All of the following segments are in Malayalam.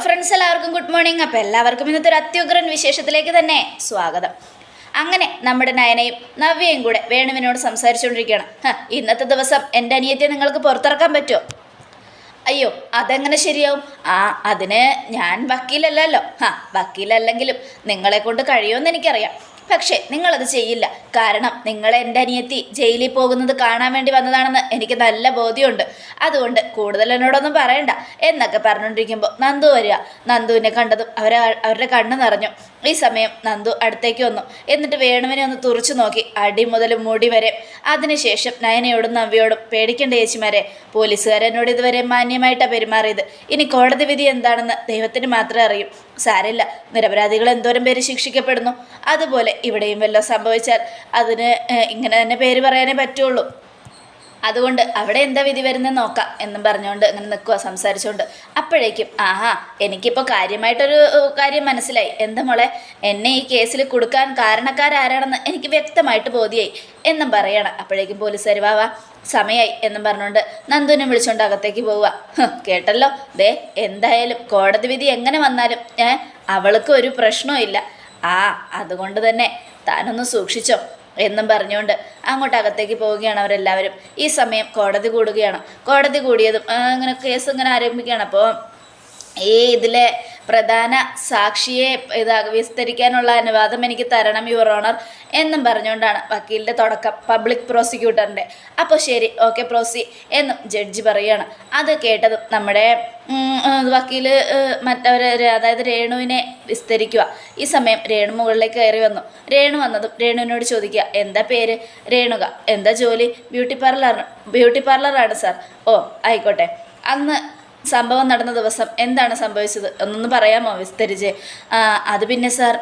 ഫ്രണ്ട്സ് എല്ലാവർക്കും ഗുഡ് മോർണിംഗ് അപ്പോൾ എല്ലാവർക്കും ഇന്നത്തെ ഒരു അത്യുഗ്രൻ വിശേഷത്തിലേക്ക് തന്നെ സ്വാഗതം. അങ്ങനെ നമ്മുടെ നയനയും നവ്യയും കൂടെ വേണുവിനോട് സംസാരിച്ചുകൊണ്ടിരിക്കുകയാണ്. "ഹ, ഇന്നത്തെ ദിവസം എന്റെ അനിയത്തെ നിങ്ങൾക്ക് പുറത്തിറക്കാൻ പറ്റുമോ? അയ്യോ അതെങ്ങനെ ശരിയാവും? ആ അതിന് ഞാൻ വക്കീലല്ലല്ലോ. ഹാ വക്കീലല്ലെങ്കിലും നിങ്ങളെ കൊണ്ട് കഴിയുമെന്ന് എനിക്കറിയാം. പക്ഷേ നിങ്ങളത് ചെയ്യില്ല. കാരണം നിങ്ങൾ എന്റെ അനിയത്തി ജയിലിൽ പോകുന്നത് കാണാൻ വേണ്ടി വന്നതാണെന്ന് എനിക്ക് നല്ല ബോധ്യമുണ്ട്. അതുകൊണ്ട് കൂടുതൽ എന്നോടൊന്നും പറയണ്ട. എന്നൊക്കെ പറഞ്ഞുകൊണ്ടിരിക്കുമ്പോൾ നന്ദു വരിക. നന്ദുവിനെ കണ്ടതും അവരെ അവരുടെ കണ്ണ് നിറഞ്ഞു. ഈ സമയം നന്ദു അടുത്തേക്ക് വന്നു. എന്നിട്ട് വേണുവിനെ ഒന്ന് തുറച്ചു നോക്കി. അടി മുതൽ മുടി വരെ. അതിനുശേഷം നയനയോടും നവ്യോടും പേടിക്കേണ്ട ചേച്ചിമാരെ. പോലീസുകാരനോട് ഇതുവരെ മാന്യമായിട്ടാണ് പെരുമാറിയത്. ഇനി കോടതി വിധി എന്താണെന്ന് ദൈവത്തിന് മാത്രമേ അറിയൂ. സാരമില്ല. നിരപരാധികൾ എന്തോരം പേര് ശിക്ഷിക്കപ്പെടുന്നു? അതുപോലെ ഇവിടെയും വല്ലതും സംഭവിച്ചാൽ അതിന് ഇങ്ങനെ തന്നെ പേര് പറയാനേ പറ്റുള്ളൂ. അതുകൊണ്ട് അവിടെ എന്താ വിധി വരുന്നത് നോക്കാം എന്നും പറഞ്ഞുകൊണ്ട് അങ്ങനെ നിൽക്കുക സംസാരിച്ചുകൊണ്ട്. അപ്പോഴേക്കും ആഹാ എനിക്കിപ്പോൾ കാര്യമായിട്ടൊരു ഏഹ്, കാര്യം മനസ്സിലായി. എന്താ മോളെ എന്നെ ഈ കേസിൽ കൊടുക്കാൻ കാരണക്കാരാരാണെന്ന് എനിക്ക് വ്യക്തമായിട്ട് ബോധ്യായി എന്നും പറയണം. അപ്പോഴേക്കും പോലീസ് വാ വാ സമയായി എന്നും പറഞ്ഞുകൊണ്ട് നന്ദുവിനെ വിളിച്ചുകൊണ്ട് അകത്തേക്ക് പോവുക കേട്ടല്ലോ? ദേ എന്തായാലും കോടതി വിധി എങ്ങനെ വന്നാലും ഏ അവൾക്ക് ഒരു പ്രശ്നവും ഇല്ല. ആ അതുകൊണ്ട് തന്നെ താനൊന്ന് സൂക്ഷിച്ചോ. എന്നും പറഞ്ഞുകൊണ്ട് അങ്ങോട്ട് അകത്തേക്ക് പോവുകയാണ് അവരെല്ലാവരും. ഈ സമയം കോടതി കൂടുകയാണ്. കോടതി കൂടിയതും അങ്ങനെ കേസ് ഇങ്ങനെ ആരംഭിക്കുകയാണ്. അപ്പോൾ ഈ ഇതിലെ പ്രധാന സാക്ഷിയെ ഇത് വിസ്തരിക്കാനുള്ള അനുവാദം എനിക്ക് തരണം യുവർ ഓണർ എന്നും പറഞ്ഞുകൊണ്ടാണ് വക്കീലിന്റെ തുടക്കം പബ്ലിക് പ്രോസിക്യൂട്ടറിന്റെ അപ്പോൾ ശരി ഓക്കെ പ്രോസി എന്നും ജഡ്ജി പറയുകയാണ് അത് കേട്ടതും നമ്മുടെ വക്കീൽ മറ്റവർ അതായത് രേണുവിനെ വിസ്തരിക്കുക. ഈ സമയം രേണു മുകളിലേക്ക് കയറി വന്നു. രേണു വന്നതും രേണുവിനോട് ചോദിക്കുക എന്താ പേര്? രേണുക എന്താ ജോലി? ബ്യൂട്ടി പാർലർ ബ്യൂട്ടി പാർലറാണ് സാർ ഓ ആയിക്കോട്ടെ. അന്ന് സംഭവം നടന്ന ദിവസം എന്താണ് സംഭവിച്ചത്? ഒന്നൊന്ന് പറയാമോ വിസ്തരിച്ച്? അത് പിന്നെ സാർ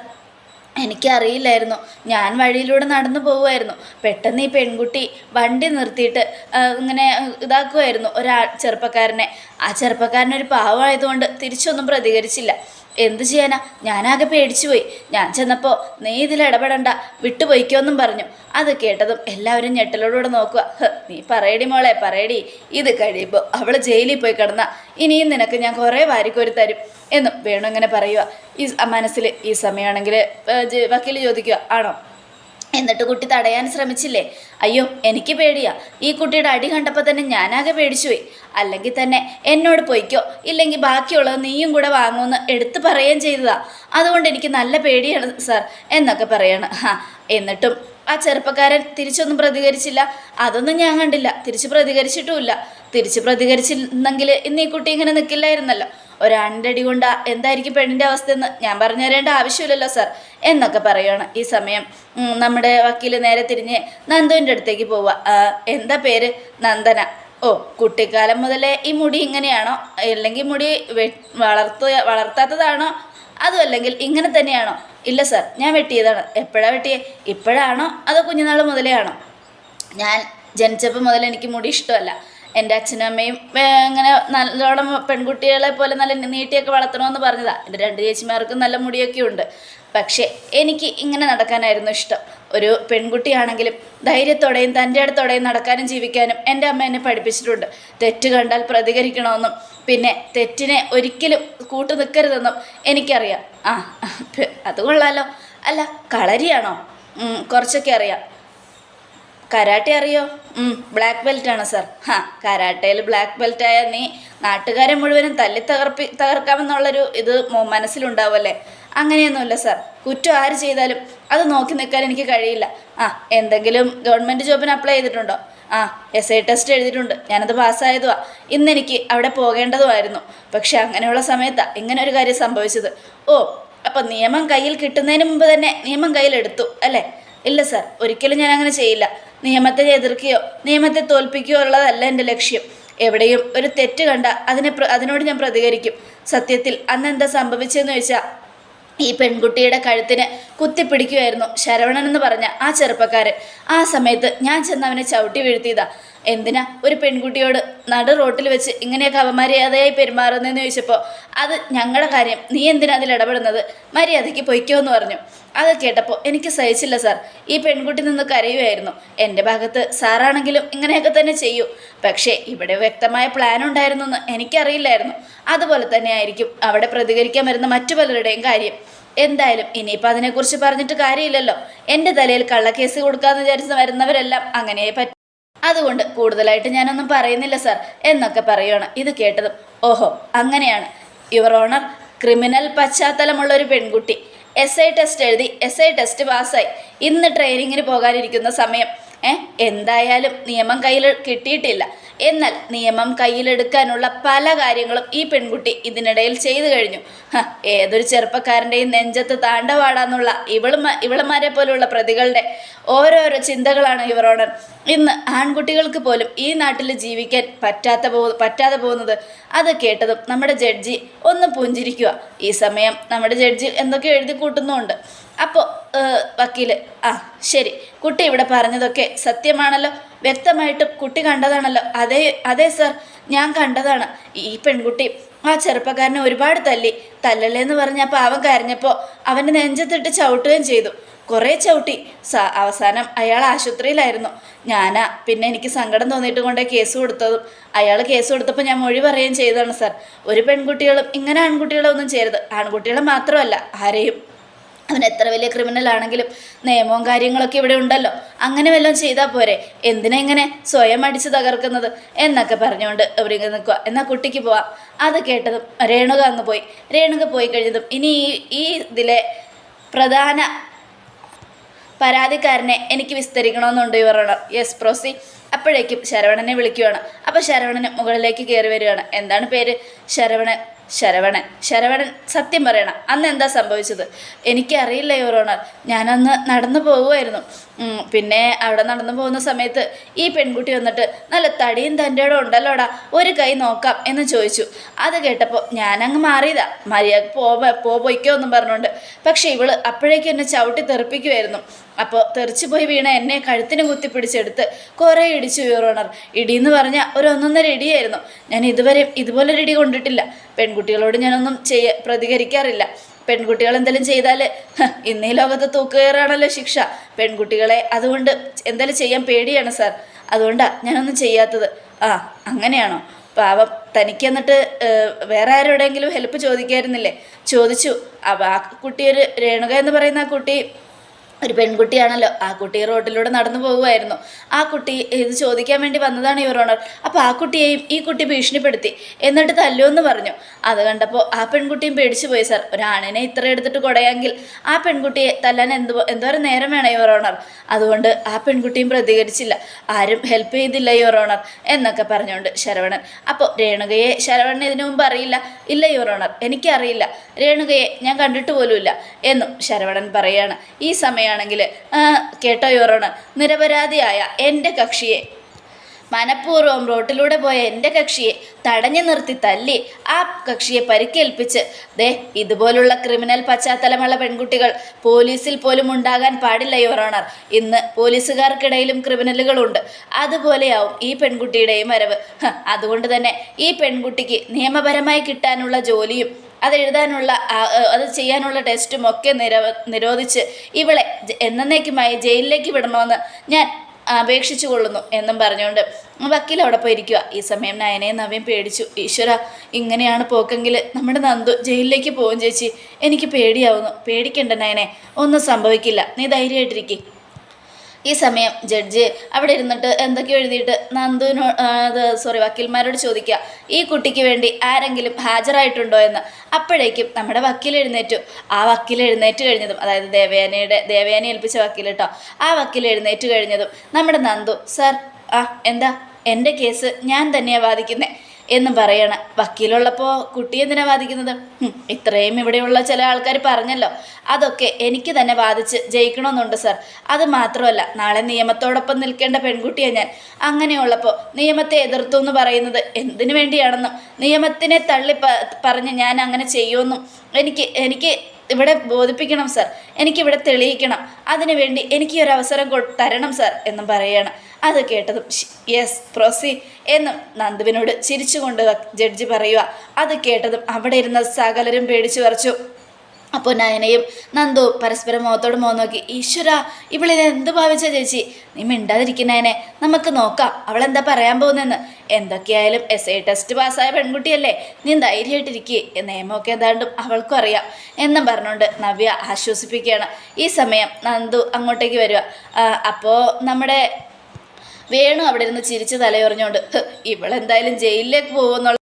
എനിക്കറിയില്ലായിരുന്നു. ഞാൻ വഴിയിലൂടെ നടന്നു പോവുമായിരുന്നു. പെട്ടെന്ന് ഈ പെൺകുട്ടി വണ്ടി നിർത്തിയിട്ട് ഇങ്ങനെ ഇതാക്കുമായിരുന്നു ഒരാ ചെറുപ്പക്കാരനെ. ആ ചെറുപ്പക്കാരനൊരു പാവമായതുകൊണ്ട് തിരിച്ചൊന്നും പ്രതികരിച്ചില്ല. എന്ത് ചെയ്യാനാ? ഞാനാകെ പേടിച്ചുപോയി. ഞാൻ ചെന്നപ്പോൾ നീ ഇതിൽ ഇടപെടണ്ട വിട്ടുപോയിക്കോന്നും പറഞ്ഞു. അത് കേട്ടതും എല്ലാവരും ഞെട്ടലോടുകൂടെ നോക്കുക. "ഹ്, നീ പറയടി മോളെ പറയടി. ഇത് കഴിയുമ്പോൾ അവൾ ജയിലിൽ പോയി കിടന്ന. ഇനിയും നിനക്ക് ഞാൻ കുറേ വാരിക്കോരി തരും എന്നും വേണു ഇങ്ങനെ പറയുക ഈ മനസ്സിൽ ഈ സമയമാണെങ്കിൽ വക്കീൽ ചോദിക്കുക ആണോ? എന്നിട്ട് കുട്ടി തടയാൻ ശ്രമിച്ചില്ലേ? അയ്യോ എനിക്ക് പേടിയാ. ഈ കുട്ടിയുടെ അടി കണ്ടപ്പോൾ തന്നെ ഞാനാകെ പേടിച്ചുപോയി. അല്ലെങ്കിൽ തന്നെ എന്നോട് പൊയ്ക്കോ. ഇല്ലെങ്കിൽ ബാക്കിയുള്ളത് നീയും കൂടെ വാങ്ങുമെന്ന് എടുത്തു പറയുകയും ചെയ്തതാ. അതുകൊണ്ട് എനിക്ക് നല്ല പേടിയാണ് സാർ എന്നൊക്കെ പറയാണ്. എന്നിട്ടും ആ ചെറുപ്പക്കാരൻ തിരിച്ചൊന്നും പ്രതികരിച്ചില്ല. അതൊന്നും ഞാൻ കണ്ടില്ല. തിരിച്ച് പ്രതികരിച്ചിട്ടുമില്ല. തിരിച്ച് പ്രതികരിച്ചിരുന്നെങ്കിൽ ഇന്ന് ഈ കുട്ടി ഇങ്ങനെ നിൽക്കില്ലായിരുന്നല്ലോ ഒരാണ്ടടി കൊണ്ടാ എന്തായിരിക്കും പെണ്ണിന്റെ അവസ്ഥയെന്ന് ഞാൻ പറഞ്ഞു തരേണ്ട ആവശ്യമില്ലല്ലോ സാർ എന്നൊക്കെ പറയുകയാണ് ഈ സമയം. നമ്മുടെ വക്കീൽ നേരെ തിരിഞ്ഞ് നന്ദുവിന്റെ അടുത്തേക്ക് പോവുക. എന്താ പേര്? നന്ദന. ഓ കുട്ടിക്കാലം മുതലേ ഈ മുടി ഇങ്ങനെയാണോ? അല്ലെങ്കിൽ മുടി വളർത്തു വളർത്താത്തതാണോ? അതും അല്ലെങ്കിൽ ഇങ്ങനെ തന്നെയാണോ? ഇല്ല സാർ ഞാൻ വെട്ടിയതാണ്. എപ്പോഴാണ് വെട്ടിയേ? ഇപ്പോഴാണോ അതോ കുഞ്ഞുനാൾ മുതലേ ആണോ? ഞാൻ ജനിച്ചപ്പോൾ മുതൽ എനിക്ക് മുടി ഇഷ്ടമല്ല. എന്റെ അച്ഛനും അമ്മയും ഇങ്ങനെ നല്ലോണം പെൺകുട്ടികളെ പോലെ നല്ല നീട്ടിയൊക്കെ വളർത്തണമെന്ന് പറഞ്ഞതാണ് എന്റെ രണ്ട് ചേച്ചിമാർക്കും നല്ല മുടിയൊക്കെ ഉണ്ട്. പക്ഷേ എനിക്ക് ഇങ്ങനെ നടക്കാനായിരുന്നു ഇഷ്ടം. ഒരു പെൺകുട്ടിയാണെങ്കിലും ധൈര്യത്തോടെയും തന്റെ അടുത്തോടെയും നടക്കാനും ജീവിക്കാനും എന്റെ അമ്മ എന്നെ പഠിപ്പിച്ചിട്ടുണ്ട്. തെറ്റ് കണ്ടാൽ പ്രതികരിക്കണമെന്നും പിന്നെ തെറ്റിനെ ഒരിക്കലും കൂട്ടു നിൽക്കരുതെന്നും എനിക്കറിയാം. ആ അത് കൊള്ളാലോ. അല്ല കളരിയാണോ? കുറച്ചൊക്കെ അറിയാം. കരാട്ടെ അറിയോ? ബ്ലാക്ക് ബെൽറ്റ് ആണ് സാർ. ഹാ കരാട്ടയിൽ ബ്ലാക്ക് ബെൽറ്റ് ആയ നീ നാട്ടുകാരെ മുഴുവനും തല്ലി തകർപ്പി തകർക്കാമെന്നുള്ളൊരു ഇത് മനസ്സിലുണ്ടാവുമല്ലേ അങ്ങനെയൊന്നുമില്ല സാർ കുറ്റം ആര് ചെയ്താലും അത് നോക്കി നിൽക്കാൻ എനിക്ക് കഴിയില്ല. ആ എന്തെങ്കിലും ഗവൺമെന്റ് ജോബിന് അപ്ലൈ ചെയ്തിട്ടുണ്ടോ? ആ എസ് ഐ ടെസ്റ്റ് എഴുതിയിട്ടുണ്ട്. ഞാനത് പാസ്സായതുവാ ഇന്നെനിക്ക് അവിടെ പോകേണ്ടതുമായിരുന്നു. പക്ഷെ അങ്ങനെയുള്ള സമയത്താണ് ഇങ്ങനെ ഒരു കാര്യം സംഭവിച്ചത്. ഓ അപ്പം നിയമം കയ്യിൽ കിട്ടുന്നതിന് മുമ്പ് തന്നെ നിയമം കയ്യിലെടുത്തു അല്ലേ? ഇല്ല സാർ ഒരിക്കലും ഞാൻ അങ്ങനെ ചെയ്യില്ല. നിയമത്തെ എതിർക്കുകയോ നിയമത്തെ തോൽപ്പിക്കുകയോ ഉള്ളതല്ല എന്റെ ലക്ഷ്യം. എവിടെയും ഒരു തെറ്റ് കണ്ട അതിനെ അതിനോട് ഞാൻ പ്രതികരിക്കും. സത്യത്തിൽ അന്ന് എന്താ സംഭവിച്ചതെന്ന് ചോദിച്ചാൽ ഈ പെൺകുട്ടിയുടെ കഴുത്തിന് കുത്തിപ്പിടിക്കുമായിരുന്നു ശരവണൻ എന്ന് പറഞ്ഞ ആ ചെറുപ്പക്കാരൻ. ആ സമയത്ത് ഞാൻ ചെന്ന് അവനെ ചവിട്ടി വീഴ്ത്തിയതാ. എന്തിനാ ഒരു പെൺകുട്ടിയോട് നടു റോട്ടിൽ വെച്ച് ഇങ്ങനെയൊക്കെ അപമര്യാദയായി പെരുമാറുന്നതെന്ന് ചോദിച്ചപ്പോൾ അത് ഞങ്ങളുടെ കാര്യം. നീ എന്തിനാ അതിൽ ഇടപെടുന്നത്? മര്യാദയ്ക്ക് പൊയ്ക്കോ എന്ന് പറഞ്ഞു. അത് കേട്ടപ്പോൾ എനിക്ക് സഹിച്ചില്ല സാർ. ഈ പെൺകുട്ടി നിന്ന് കരയുമായിരുന്നു എന്റെ ഭാഗത്ത് സാറാണെങ്കിലും ഇങ്ങനെയൊക്കെ തന്നെ ചെയ്യൂ. പക്ഷേ ഇവിടെ വ്യക്തമായ പ്ലാൻ ഉണ്ടായിരുന്നു എന്ന് എനിക്കറിയില്ലായിരുന്നു. അതുപോലെ തന്നെ ആയിരിക്കും അവിടെ പ്രതികരിക്കാൻ വരുന്ന മറ്റു പലരുടെയും കാര്യം. എന്തായാലും ഇനിയിപ്പോൾ അതിനെക്കുറിച്ച് പറഞ്ഞിട്ട് കാര്യമില്ലല്ലോ. എന്റെ തലയിൽ കള്ളക്കേസ് കൊടുക്കാമെന്ന് വിചാരിച്ച് വരുന്നവരെല്ലാം അങ്ങനെ പറ്റും അതുകൊണ്ട് കൂടുതലായിട്ട് ഞാനൊന്നും പറയുന്നില്ല സാർ എന്നൊക്കെ പറയുകയാണ് ഇത് കേട്ടതും ഓഹോ അങ്ങനെയാണ്. യുവർ ഓണർ ക്രിമിനൽ പശ്ചാത്തലമുള്ള ഒരു പെൺകുട്ടി. എസ് ഐ ടെസ്റ്റ് എഴുതി എസ് ഐ ടെസ്റ്റ് പാസ്സായി ഇന്ന് ട്രെയിനിങ്ങിന് പോകാനിരിക്കുന്ന സമയം എന്തായാലും നിയമം കയ്യിൽ കിട്ടിയിട്ടില്ല. എന്നാൽ നിയമം കയ്യിലെടുക്കാനുള്ള പല കാര്യങ്ങളും ഈ പെൺകുട്ടി ഇതിനിടയിൽ ചെയ്തു കഴിഞ്ഞു. ഏതൊരു ചെറുപ്പക്കാരന്റെയും നെഞ്ചത്ത് താണ്ടവാടാന്നുള്ള ഇവളും ഇവളമാരെ പോലുള്ള പ്രതികളുടെ ഓരോരോ ചിന്തകളാണ് ഇവരോടൻ ഇന്ന് ആൺകുട്ടികൾക്ക് പോലും ഈ നാട്ടിൽ ജീവിക്കാൻ പറ്റാത്ത പോ പറ്റാതെ പോകുന്നത്. അത് കേട്ടതും നമ്മുടെ ജഡ്ജി ഒന്ന് പുഞ്ചിരിക്കുക ഈ സമയം നമ്മുടെ ജഡ്ജി എന്തൊക്കെ എഴുതി കൂട്ടുന്നുമുണ്ട് അപ്പോൾ വക്കീൽ ആ ശരി. കുട്ടി ഇവിടെ പറഞ്ഞതൊക്കെ സത്യമാണല്ലോ. വ്യക്തമായിട്ടും കുട്ടി കണ്ടതാണല്ലോ. അതേ അതേ സർ ഞാൻ കണ്ടതാണ്. ഈ പെൺകുട്ടി ആ ചെറുപ്പക്കാരനെ ഒരുപാട് തല്ലി. തല്ലല്ലേന്ന് പറഞ്ഞ പാവം കരഞ്ഞപ്പോൾ അവന്റെ നെഞ്ചത്തിട്ട് ചവിട്ടുകയും ചെയ്തു. കുറേ ചവിട്ടി. അവസാനം അയാൾ ആശുപത്രിയിലായിരുന്നു. ഞാനാ പിന്നെ എനിക്ക് സങ്കടം തോന്നിയിട്ട് കൊണ്ടേ കേസ് കൊടുത്തതും. അയാൾ കേസ് കൊടുത്തപ്പോൾ ഞാൻ മൊഴി പറയുകയും ചെയ്തതാണ് സാർ. ഒരു പെൺകുട്ടികളും ഇങ്ങനെ ആൺകുട്ടികളൊന്നും ചെയ്യരുത്. ആൺകുട്ടികളെ മാത്രമല്ല ആരെയും അവൻ എത്ര വലിയ ക്രിമിനൽ ആണെങ്കിലും നിയമവും കാര്യങ്ങളൊക്കെ ഇവിടെ ഉണ്ടല്ലോ. അങ്ങനെ വല്ലതും ചെയ്താൽ പോരെ. എന്തിനാ ഇങ്ങനെ സ്വയം അടിച്ച് തകർക്കുന്നത്? എന്നൊക്കെ പറഞ്ഞുകൊണ്ട് ഇവിടെ നിൽക്കുക എന്നാൽ കുട്ടിക്ക് പോവാം. അത് കേട്ടതും രേണുക അങ്ങ് പോയി. രേണുക പോയി കഴിഞ്ഞതും ഇനി ഈ ഈ ഇതിലെ പ്രധാന പരാതിക്കാരനെ എനിക്ക് വിസ്തരിക്കണമെന്നുണ്ട് ഇവരോട്. യെസ് പ്രോസി. അപ്പോഴേക്കും ശരവണനെ വിളിക്കുകയാണ് അപ്പോൾ ശരവണന് മുകളിലേക്ക് കയറി വരികയാണ് എന്താണ് പേര്? ശരവണൻ ശരവണൻ. ശരവണൻ സത്യം പറയണം. അന്ന് എന്താ സംഭവിച്ചത്? എനിക്കറിയില്ല യുവറോണർ ഞാനന്ന് നടന്നു പോകുമായിരുന്നു പിന്നെ അവിടെ നടന്നു പോകുന്ന സമയത്ത് ഈ പെൺകുട്ടി വന്നിട്ട് നല്ല തടിയും തന്റെ ഇടം ഉണ്ടല്ലോടാ ഒരു കൈ നോക്കാം എന്ന് ചോദിച്ചു. അത് കേട്ടപ്പോൾ ഞാനങ്ങ് മാറിയതാ. മര്യാദ പോ പോ പൊയ്ക്കോ എന്നും പറഞ്ഞുകൊണ്ട്. പക്ഷേ ഇവൾ അപ്പോഴേക്കും എന്നെ ചവിട്ടി തെറിപ്പിക്കുമായിരുന്നു അപ്പോൾ തെറിച്ചു പോയി വീണ എന്നെ കഴുത്തിന് കുത്തിപ്പിടിച്ചെടുത്ത് കുറേ ഇടിച്ചു യുവറോണർ ഇടിയെന്ന് പറഞ്ഞാൽ ഒരു ഒന്നൊന്നര ഇടിയായിരുന്നു. ഞാൻ ഇതുവരെ ഇതുപോലൊരു ഇടി കൊണ്ടിട്ടില്ല. പെൺകുട്ടികളോട് ഞാനൊന്നും ചെയ്യ പ്രതികരിക്കാറില്ല. പെൺകുട്ടികൾ എന്തെങ്കിലും ചെയ്താൽ ഇന്ന് ലോകത്ത് തൂക്കുകയറാണല്ലോ ശിക്ഷ. പെൺകുട്ടികളെ അതുകൊണ്ട് എന്തെങ്കിലും ചെയ്യാൻ പേടിയാണ് സാർ അതുകൊണ്ടാണ് ഞാനൊന്നും ചെയ്യാത്തത്. ആ അങ്ങനെയാണോ? പാവം തനിക്ക് എന്നിട്ട് വേറെ ആരോടെങ്കിലും ഹെൽപ്പ് ചോദിക്കായിരുന്നില്ലേ? ചോദിച്ചു. ആ കുട്ടിയൊരു രേണുക എന്ന് പറയുന്ന ആ കുട്ടി ഒരു പെൺകുട്ടിയാണല്ലോ. ആ കുട്ടി റോഡിലൂടെ നടന്നു പോകുമായിരുന്നു ആ കുട്ടി ഇത് ചോദിക്കാൻ വേണ്ടി വന്നതാണ് യുവർ ഓണർ അപ്പോൾ ആ കുട്ടിയെയും ഈ കുട്ടി ഭീഷണിപ്പെടുത്തി. എന്നിട്ട് തല്ലുമെന്ന് പറഞ്ഞു. അത് കണ്ടപ്പോൾ ആ പെൺകുട്ടിയും പേടിച്ചു പോയി സാർ ഒരാണിനെ ഇത്ര എടുത്തിട്ട് കൊടയാങ്കിൽ ആ പെൺകുട്ടിയെ തല്ലാൻ എന്ത് എന്തോരം നേരം വേണം യുവർ ഓണർ അതുകൊണ്ട് ആ പെൺകുട്ടിയും പ്രതികരിച്ചില്ല. ആരും ഹെൽപ്പ് ചെയ്തില്ല യുവർ ഓണർ എന്നൊക്കെ പറഞ്ഞുകൊണ്ട് ശരവണൻ. അപ്പോൾ രേണുകയെ ശരവണൻ ഇതിനു മുമ്പ് അറിയില്ല. ഇല്ല യുവർ ഓണർ എനിക്കറിയില്ല. രേണുകയെ ഞാൻ കണ്ടിട്ട് പോലുമില്ല എന്നും ശരവണൻ പറയുകയാണ് ഈ സമയമാണെങ്കിൽ കേട്ടോ യുവറോണ് നിരപരാധിയായ എന്റെ കക്ഷിയെ. മനഃപൂർവം റോട്ടിലൂടെ പോയ എന്റെ കക്ഷിയെ തടഞ്ഞു നിർത്തി തല്ലി ആ കക്ഷിയെ പരിക്കേൽപ്പിച്ച് ദേ ഇതുപോലുള്ള ക്രിമിനൽ പശ്ചാത്തലമുള്ള പെൺകുട്ടികൾ പോലീസിൽ പോലും ഉണ്ടാകാൻ പാടില്ല യുവർ ഇന്ന് പോലീസുകാർക്കിടയിലും ക്രിമിനലുകളുണ്ട്. അതുപോലെയാവും ഈ പെൺകുട്ടിയുടെയും വരവ്. അതുകൊണ്ട് തന്നെ ഈ പെൺകുട്ടിക്ക് നിയമപരമായി കിട്ടാനുള്ള ജോലിയും അത് എഴുതാനുള്ള ആ, ആ, അത് ചെയ്യാനുള്ള ടെസ്റ്റും ഒക്കെ നിരവ നിരോധിച്ച് ഇവളെ എന്നേക്കുമായി ജയിലിലേക്ക് വിടണമെന്ന് ഞാൻ അപേക്ഷിച്ചു കൊള്ളുന്നു എന്നും പറഞ്ഞുകൊണ്ട് വക്കീൽ അവിടെ പോയി ഇരിക്കുക ഈ സമയം നയനയും നവ്യം പേടിച്ചു. ഈശ്വര ഇങ്ങനെയാണ് പോക്കെങ്കിൽ നമ്മുടെ നന്ദു ജയിലിലേക്ക് പോകും ചേച്ചി. എനിക്ക് പേടിയാവുന്നു. പേടിക്കണ്ട നയനെ ഒന്നും സംഭവിക്കില്ല. നീ ധൈര്യമായിട്ടിരിക്കും. ഈ സമയം ജഡ്ജ് അവിടെ ഇരുന്നിട്ട് എന്തൊക്കെ എഴുതിയിട്ട് നന്ദുവിനോ അത് സോറി വക്കീൽമാരോട് ചോദിക്കുക ഈ കുട്ടിക്ക് വേണ്ടി ആരെങ്കിലും ഹാജരായിട്ടുണ്ടോ എന്ന്? അപ്പോഴേക്കും നമ്മുടെ വക്കീൽ എഴുന്നേറ്റു. ആ വക്കീൽ എഴുന്നേറ്റ് കഴിഞ്ഞതും അതായത് ദേവയാനയുടെ ദേവയാനി ഏൽപ്പിച്ച വക്കീൽ കേട്ടോ ആ വക്കീൽ എഴുന്നേറ്റ് കഴിഞ്ഞതും നമ്മുടെ നന്ദു സർ ആ എന്താ? എന്റെ കേസ് ഞാൻ തന്നെയാണ് വാദിക്കുന്നത് എന്നും പറയണ വക്കീലുള്ളപ്പോൾ കുട്ടി എന്തിനാ വാദിക്കുന്നത്? ഇത്രയും ഇവിടെയുള്ള ചില ആൾക്കാർ പറഞ്ഞല്ലോ. അതൊക്കെ എനിക്ക് തന്നെ വാദിച്ച് ജയിക്കണമെന്നുണ്ട് സർ. അത് മാത്രമല്ല നാളെ നിയമത്തോടൊപ്പം നിൽക്കേണ്ട പെൺകുട്ടിയാണ് ഞാൻ. അങ്ങനെയുള്ളപ്പോൾ നിയമത്തെ എതിർത്തു എന്ന് പറയുന്നത് എന്തിനു വേണ്ടിയാണെന്നും നിയമത്തിനെ തള്ളി പറഞ്ഞ് ഞാൻ അങ്ങനെ ചെയ്യുമെന്നും എനിക്ക് എനിക്ക് ഇവിടെ ബോധിപ്പിക്കണം സർ എനിക്കിവിടെ തെളിയിക്കണം. അതിനുവേണ്ടി എനിക്ക് ഒരു അവസരം തരണം സർ എന്നും പറയുകയാണ് അത് കേട്ടതും യെസ് പ്രോസി എന്നും നന്ദുവിനോട് ചിരിച്ചുകൊണ്ട് ജഡ്ജി പറയുക അത് കേട്ടതും അവിടെ ഇരുന്ന സകലരും പേടിച്ചു വരച്ചു അപ്പോൾ നയനയും നന്ദു പരസ്പരം മുഖത്തോട് മുഖം നോക്കി ഈശ്വര ഇവളിത് എന്ത് ഭാവിച്ച ചേച്ചി? നീ മിണ്ടാതിരിക്കുന്നതിനെ നമുക്ക് നോക്കാം അവൾ എന്താ പറയാൻ പോകുന്നതെന്ന് എന്തൊക്കെയായാലും എസ് ഐ ടെസ്റ്റ് പാസ്സായ പെൺകുട്ടിയല്ലേ? നീ ധൈര്യമായിട്ടിരിക്കുക നിയമമൊക്കെ ഏതാണ്ടും അവൾക്കും അറിയാം എന്നും പറഞ്ഞുകൊണ്ട് നവ്യ ആശ്വസിപ്പിക്കുകയാണ്. ഈ സമയം നന്ദു അങ്ങോട്ടേക്ക് വരിക. അപ്പോൾ നമ്മുടെ വേണു അവിടെ ഇരുന്ന് ചിരിച്ച് തലയൊറിഞ്ഞുകൊണ്ട് "ഹ്, ഇവളെന്തായാലും ജയിലിലേക്ക് പോകുമെന്നുള്ള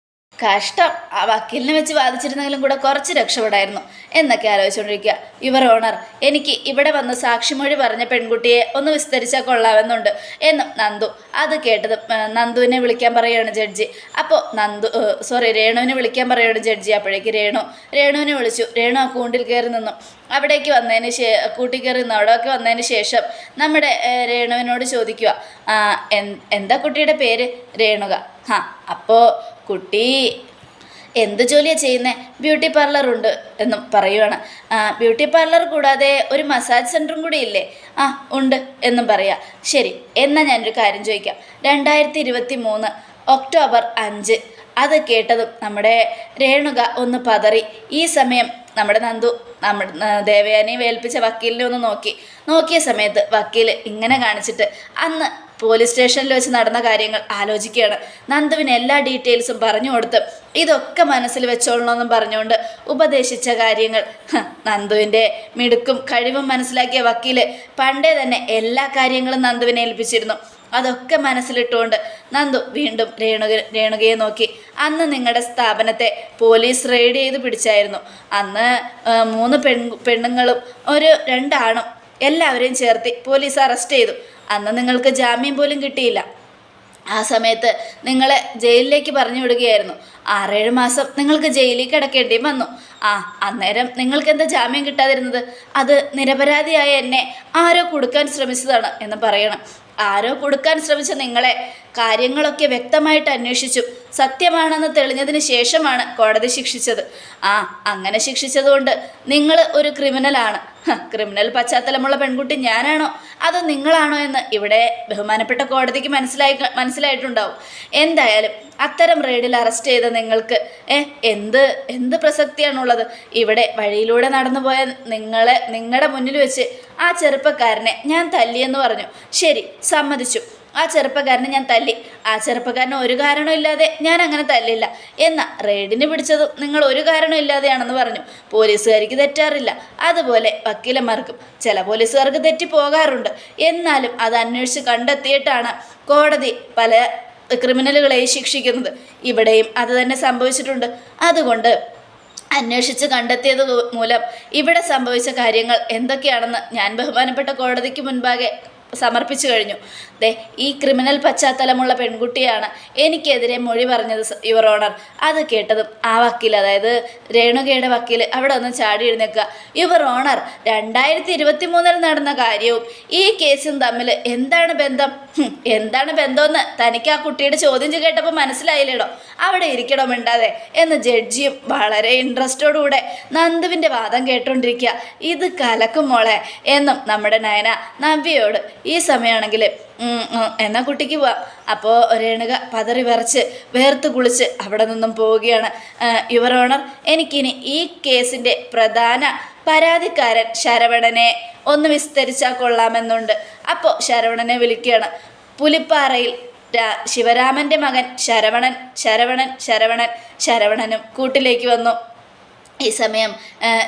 കഷ്ടം. ആ വക്കീലിനെ വെച്ച് വാദിച്ചിരുന്നെങ്കിലും കൂടെ കുറച്ച് രക്ഷപ്പെടായിരുന്നു. എന്നൊക്കെ ആലോചിച്ചുകൊണ്ടിരിക്കുക. യുവർ ഓണർ എനിക്ക് ഇവിടെ വന്ന് സാക്ഷിമൊഴി പറഞ്ഞ പെൺകുട്ടിയെ ഒന്ന് വിസ്തരിച്ചാൽ കൊള്ളാമെന്നുണ്ട് എന്നും നന്ദു. അത് കേട്ടത് നന്ദുവിനെ വിളിക്കാൻ പറയുകയാണ് ജഡ്ജി. അപ്പോൾ നന്ദു സോറി രേണുവിനെ വിളിക്കാൻ പറയുകയാണ് ജഡ്ജി. അപ്പോഴേക്ക് രേണു രേണുവിനെ വിളിച്ചു. രേണു ആ കൂണ്ടിൽ കയറി നിന്നു. അവിടേക്ക് വന്നതിന് ശേ കൂട്ടിക്കറി നിന്ന് അവിടെയൊക്കെ വന്നതിന് ശേഷം നമ്മുടെ രേണുവിനോട് ചോദിക്കുക എന്താ കുട്ടിയുടെ പേര്? രേണുക ഹാ അപ്പോൾ കുട്ടി എന്ത് ജോലിയാണ് ചെയ്യുന്നത് ബ്യൂട്ടി പാർലർ ഉണ്ട് എന്നും പറയുവാണ്. ബ്യൂട്ടി പാർലർ കൂടാതെ ഒരു മസാജ് സെന്ററും കൂടി ഇല്ലേ? ആ ഉണ്ട് എന്നും പറയാം. ശരി എന്നാൽ ഞാനൊരു കാര്യം ചോദിക്കാം. രണ്ടായിരത്തി ഇരുപത്തി മൂന്ന് ഒക്ടോബർ അഞ്ച് അത് കേട്ടതും നമ്മുടെ രേണുക ഒന്ന് പതറി. ഈ സമയം നമ്മുടെ നന്ദു നമ്മുടെ ദേവയാനിയെ വേൽപ്പിച്ച വക്കീലിനെ ഒന്ന് നോക്കി. നോക്കിയ സമയത്ത് വക്കീൽ ഇങ്ങനെ കാണിച്ചിട്ട് അന്ന് പോലീസ് സ്റ്റേഷനിൽ വെച്ച് നടന്ന കാര്യങ്ങൾ ആലോചിക്കുകയാണ്. നന്ദുവിന് എല്ലാ ഡീറ്റെയിൽസും പറഞ്ഞു കൊടുത്ത് ഇതൊക്കെ മനസ്സിൽ വെച്ചോളണമെന്നും പറഞ്ഞുകൊണ്ട് ഉപദേശിച്ച കാര്യങ്ങൾ. നന്ദുവിന്റെ മിടുക്കും കഴിവും മനസ്സിലാക്കിയ വക്കീൽ പണ്ടേ തന്നെ എല്ലാ കാര്യങ്ങളും നന്ദുവിനെ ഏൽപ്പിച്ചിരുന്നു. അതൊക്കെ മനസ്സിലിട്ടുകൊണ്ട് നന്ദു വീണ്ടും രേണുക രേണുകയെ നോക്കി. അന്ന് നിങ്ങളുടെ സ്ഥാപനത്തെ പോലീസ് റെയ്ഡ് ചെയ്ത് പിടിച്ചായിരുന്നു. അന്ന് മൂന്ന് പെൺ പെണ്ണുങ്ങളും ഒരു രണ്ടാണും എല്ലാവരെയും ചേർത്തി പോലീസ് അറസ്റ്റ് ചെയ്തു. അന്ന് നിങ്ങൾക്ക് ജാമ്യം പോലും കിട്ടിയില്ല. ആ സമയത്ത് നിങ്ങളെ ജയിലിലേക്ക് പറഞ്ഞു വിടുകയായിരുന്നു. ആറേഴ് മാസം നിങ്ങൾക്ക് ജയിലിൽ കിടക്കേണ്ടി വന്നു. ആ അന്നേരം നിങ്ങൾക്ക് എന്താ ജാമ്യം കിട്ടാതിരുന്നത്? അത് നിരപരാധിയായ എന്നെ ആരോ കൊടുക്കാൻ ശ്രമിച്ചതാണ് എന്ന് പറയണം. ആരോ കൊടുക്കാൻ ശ്രമിച്ച നിങ്ങളെ കാര്യങ്ങളൊക്കെ വ്യക്തമായിട്ട് അന്വേഷിച്ചു. സത്യമാണെന്ന് തെളിഞ്ഞതിന് ശേഷമാണ് കോടതി ശിക്ഷിച്ചത്. ആ അങ്ങനെ ശിക്ഷിച്ചതുകൊണ്ട് നിങ്ങൾ ഒരു ക്രിമിനലാണ്. ക്രിമിനൽ പശ്ചാത്തലമുള്ള പെൺകുട്ടി ഞാനാണോ? അതോ നിങ്ങളാണോ എന്ന് ഇവിടെ ബഹുമാനപ്പെട്ട കോടതിക്ക് മനസ്സിലായി മനസ്സിലായിട്ടുണ്ടാവും. എന്തായാലും അത്തരം റെയ്ഡിൽ അറസ്റ്റ് ചെയ്ത നിങ്ങൾക്ക് ഏ എന്ത് എന്ത് പ്രസക്തിയാണുള്ളത്? ഇവിടെ വഴിയിലൂടെ നടന്നുപോയ നിങ്ങളെ നിങ്ങളുടെ മുന്നിൽ വെച്ച് ആ ചെറുപ്പക്കാരനെ ഞാൻ തല്ലിയെന്ന് പറഞ്ഞു. ശരി സമ്മതിച്ചു. ആ ചെറുപ്പക്കാരനെ ഞാൻ തല്ലി. ആ ചെറുപ്പക്കാരനെ ഒരു കാരണമില്ലാതെ ഞാൻ അങ്ങനെ തല്ലില്ല. എന്ന റെയ്ഡിന് പിടിച്ചതും നിങ്ങൾ ഒരു കാരണമില്ലാതെയാണെന്ന് പറഞ്ഞു. പോലീസുകാർക്ക് തെറ്റാറില്ല. അതുപോലെ വക്കീലന്മാർക്കും ചില പോലീസുകാർക്ക് തെറ്റി പോകാറുണ്ട്. എന്നാലും അത് അന്വേഷിച്ച് കണ്ടെത്തിയിട്ടാണ് കോടതി പല ക്രിമിനലുകളെ ശിക്ഷിക്കുന്നത്. ഇവിടെയും അത് തന്നെ സംഭവിച്ചിട്ടുണ്ട്. അതുകൊണ്ട് അന്വേഷിച്ച് കണ്ടെത്തിയത് മൂലം ഇവിടെ സംഭവിച്ച കാര്യങ്ങൾ എന്തൊക്കെയാണെന്ന് ഞാൻ ബഹുമാനപ്പെട്ട കോടതിക്ക് മുൻപാകെ സമർപ്പിച്ചു കഴിഞ്ഞു. ദേ ഈ ക്രിമിനൽ പശ്ചാത്തലമുള്ള പെൺകുട്ടിയാണ് എനിക്കെതിരെ മൊഴി പറഞ്ഞത് യുവർ ഓണർ. അത് കേട്ടതും ആ വക്കീൽ അതായത് രേണുകയുടെ വക്കീൽ അവിടെ ഒന്ന് ചാടി എഴുന്നേക്കുക യുവർ ഓണർ രണ്ടായിരത്തി ഇരുപത്തി മൂന്നിൽ നടന്ന കാര്യവും ഈ കേസും തമ്മിൽ എന്താണ് ബന്ധം? എന്താണ് ബന്ധമെന്ന് തനിക്ക് ആ കുട്ടിയുടെ ചോദ്യം കേട്ടപ്പോൾ മനസ്സിലായില്ലേടോ? അവിടെ ഇരിക്കണോ മിണ്ടാതെ? എന്ന് ജഡ്ജിയും വളരെ ഇൻട്രസ്റ്റോടുകൂടെ നന്ദുവിന്റെ വാദം കേട്ടോണ്ടിരിക്കുക. ഇത് കലക്കും മോളെ. എന്നും നമ്മുടെ നയന നവ്യയോട് ഈ സമയമാണെങ്കിൽ എന്നാ കുട്ടിക്ക് പോവാം. അപ്പോൾ രേണുക പതറി വിറച്ച് വേർത്ത് കുളിച്ച് അവിടെ നിന്നും പോവുകയാണ്. യുവർ ഓണർ എനിക്കിനി ഈ കേസിന്റെ പ്രധാന പരാതിക്കാരൻ ശരവണനെ ഒന്ന് വിസ്തരിച്ചാൽ കൊള്ളാമെന്നുണ്ട്. അപ്പോൾ ശരവണനെ വിളിക്കുകയാണ്. പുലിപ്പാറയിൽ ശിവരാമന്റെ മകൻ ശരവണൻ ശരവണൻ ശരവണൻ ശരവണനും കൂട്ടിലേക്ക് വന്നു. ഈ സമയം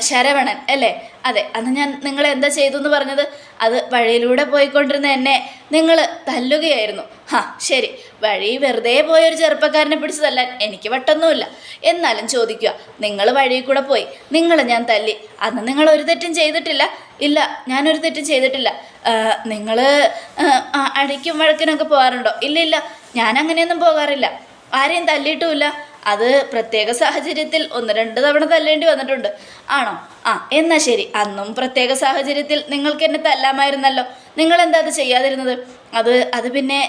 ശരവണൻ അല്ലേ? അതെ അന്ന് ഞാൻ നിങ്ങൾ എന്താ ചെയ്തു എന്ന് പറഞ്ഞത്? അത് വഴിയിലൂടെ പോയിക്കൊണ്ടിരുന്ന എന്നെ നിങ്ങൾ തല്ലുകയായിരുന്നു. ഹാ ശരി. വഴി വെറുതെ പോയൊരു ചെറുപ്പക്കാരനെ പിടിച്ച് തല്ലാൻ എനിക്ക് വട്ടൊന്നുമില്ല. എന്നാലും ചോദിക്കുക നിങ്ങൾ വഴിയിൽ കൂടെ പോയി. നിങ്ങൾ ഞാൻ തല്ലി. അന്ന് നിങ്ങൾ ഒരു തെറ്റും ചെയ്തിട്ടില്ല. ഇല്ല ഞാനൊരു തെറ്റും ചെയ്തിട്ടില്ല. നിങ്ങൾ അടിക്കും വഴക്കിനൊക്കെ പോകാറുണ്ടോ? ഇല്ല ഇല്ല. ഞാൻ അങ്ങനെയൊന്നും പോകാറില്ല. ആരെയും തല്ലിയിട്ടുമില്ല. അത് പ്രത്യേക സാഹചര്യത്തിൽ ഒന്ന് രണ്ട് തവണ തല്ലേണ്ടി വന്നിട്ടുണ്ട്. ആണോ? ആ എന്നാ ശരി. അന്നും പ്രത്യേക സാഹചര്യത്തിൽ നിങ്ങൾക്ക് എന്നെ തല്ലാമായിരുന്നല്ലോ. നിങ്ങൾ എന്താ അത് ചെയ്യാതിരുന്നത്? അത് അത് പിന്നെ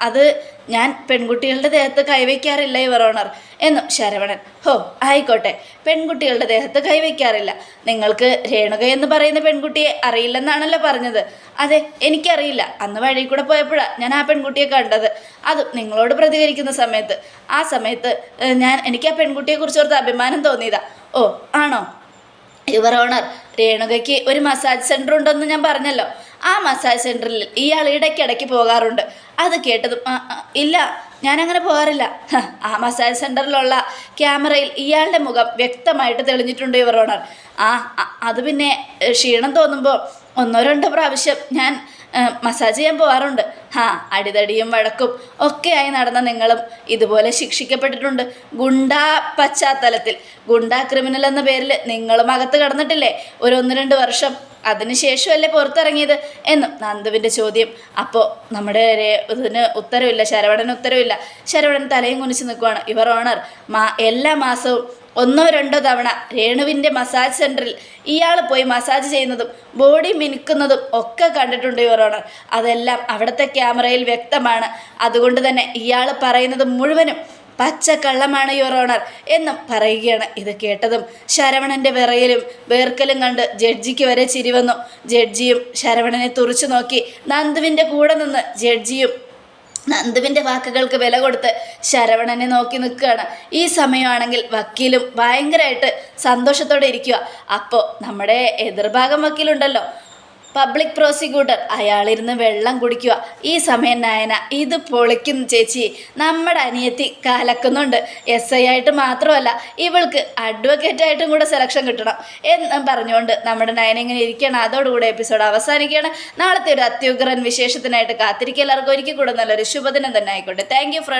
അത് ഞാൻ പെൺകുട്ടികളുടെ ദേഹത്ത് കൈവയ്ക്കാറില്ല യുവർ ഓണർ. എന്നും ശരവണൻ ഹോ ആയിക്കോട്ടെ. പെൺകുട്ടികളുടെ ദേഹത്ത് കൈവയ്ക്കാറില്ല. നിങ്ങൾക്ക് രേണുക എന്ന് പറയുന്ന പെൺകുട്ടിയെ അറിയില്ലെന്നാണല്ലോ പറഞ്ഞത്. അതെ എനിക്കറിയില്ല. അന്ന് വഴി കൂടെ പോയപ്പോഴാണ് ഞാൻ ആ പെൺകുട്ടിയെ കണ്ടത്. അത് നിങ്ങളോട് പ്രതികരിക്കുന്ന സമയത്ത്. ആ സമയത്ത് ഞാൻ എനിക്ക് ആ പെൺകുട്ടിയെക്കുറിച്ച് ഓർത്ത് അഭിമാനം തോന്നിയതാ. ഓ ആണോ? യുവർ ഓണർ രേണുകയ്ക്ക് ഒരു മസാജ് സെന്റർ ഉണ്ടെന്ന് ഞാൻ പറഞ്ഞല്ലോ. ആ മസാജ് സെന്ററിൽ ഇയാൾ ഇടയ്ക്കിടയ്ക്ക് പോകാറുണ്ട്. അത് കേട്ടതും "ആ, ആ, ഇല്ല ഞാനങ്ങനെ പോകാറില്ല. ആ മസാജ് സെന്ററിലുള്ള ക്യാമറയിൽ ഇയാളുടെ മുഖം വ്യക്തമായിട്ട് തെളിഞ്ഞിട്ടുണ്ട് യുവർ ഓണർ. ആ അത് പിന്നെ ക്ഷീണം തോന്നുമ്പോൾ ഒന്നോ രണ്ടോ പ്രാവശ്യം ഞാൻ മസാജ് ചെയ്യാൻ പോകാറുണ്ട് ഹാ അടിതടിയും വഴക്കും ഒക്കെയായി നടന്ന നിങ്ങളും ഇതുപോലെ ശിക്ഷിക്കപ്പെട്ടിട്ടുണ്ട്. ഗുണ്ടാ പശ്ചാത്തലത്തിൽ. ഗുണ്ടാ ക്രിമിനൽ എന്ന പേരിൽ നിങ്ങളും അകത്ത് കടന്നിട്ടില്ലേ? ഒരു ഒന്ന് രണ്ട് വർഷം അതിനുശേഷമല്ലേ പുറത്തിറങ്ങിയത് എന്നും നന്ദുവിന്റെ ചോദ്യം. അപ്പോൾ നമ്മുടെ ഇതിന് ഉത്തരവില്ല ശരവണന് ഉത്തരവില്ല. ശരവണൻ തലയും കുനിച്ച് നിൽക്കുവാണ്. ഇവർ ഓണർ. മാ എല്ലാ മാസവും ഒന്നോ രണ്ടോ തവണ രേണുവിന്റെ മസാജ് സെന്ററിൽ ഇയാൾ പോയി മസാജ് ചെയ്യുന്നതും ബോഡി മിനുക്കുന്നതും ഒക്കെ കണ്ടിട്ടുണ്ട് യുവർ ഓണർ. അതെല്ലാം അവിടുത്തെ ക്യാമറയിൽ വ്യക്തമാണ്. അതുകൊണ്ട് തന്നെ ഇയാൾ പറയുന്നത് മുഴുവനും പച്ചക്കള്ളമാണ് യുവർ ഓണർ എന്ന് പറയുകയാണ് ഇത് കേട്ടതും. ശരവണന്റെ വിറയലും വേർക്കലും കണ്ട് ജഡ്ജിക്ക് വരെ ചിരി വന്നു. ജഡ്ജിയും ശരവണനെ തുറച്ചു നോക്കി. നന്ദുവിന്റെ കൂടെ നിന്ന് ജഡ്ജിയും നന്ദുവിന്റെ വാക്കുകൾക്ക് വില കൊടുത്ത് ശരവണനെ നോക്കി നിൽക്കുകയാണ്. ഈ സമയമാണെങ്കിൽ വക്കീലും ഭയങ്കരമായിട്ട് സന്തോഷത്തോടെ ഇരിക്കുക. അപ്പോൾ നമ്മുടെ എതിർഭാഗം വക്കീലുണ്ടല്ലോ. പബ്ലിക് പ്രോസിക്യൂട്ടർ അയാളിരുന്ന് വെള്ളം കുടിക്കുക. ഈ സമയം നയന ഇത് പൊളിക്കുന്നു ചേച്ചി. നമ്മുടെ അനിയത്തി കലക്കുന്നുണ്ട്. എസ് ഐ ആയിട്ട് മാത്രമല്ല ഇവൾക്ക് അഡ്വക്കേറ്റ് ആയിട്ടും കൂടെ സെലക്ഷൻ കിട്ടണം. എന്ന് പറഞ്ഞുകൊണ്ട് നമ്മുടെ നയന ഇങ്ങനെ ഇരിക്കുകയാണ്. അതോടുകൂടെ എപ്പിസോഡ് അവസാനിക്കുകയാണ്. നാളത്തെ ഒരു അത്യുഗ്രൻ വിശേഷത്തിനായിട്ട് കാത്തിരിക്കുക. എല്ലാവർക്കും ഒരിക്കൽ കൂടെ നല്ലൊരു ശുഭദിനം തന്നെ ആയിക്കോട്ടെ. Thank friends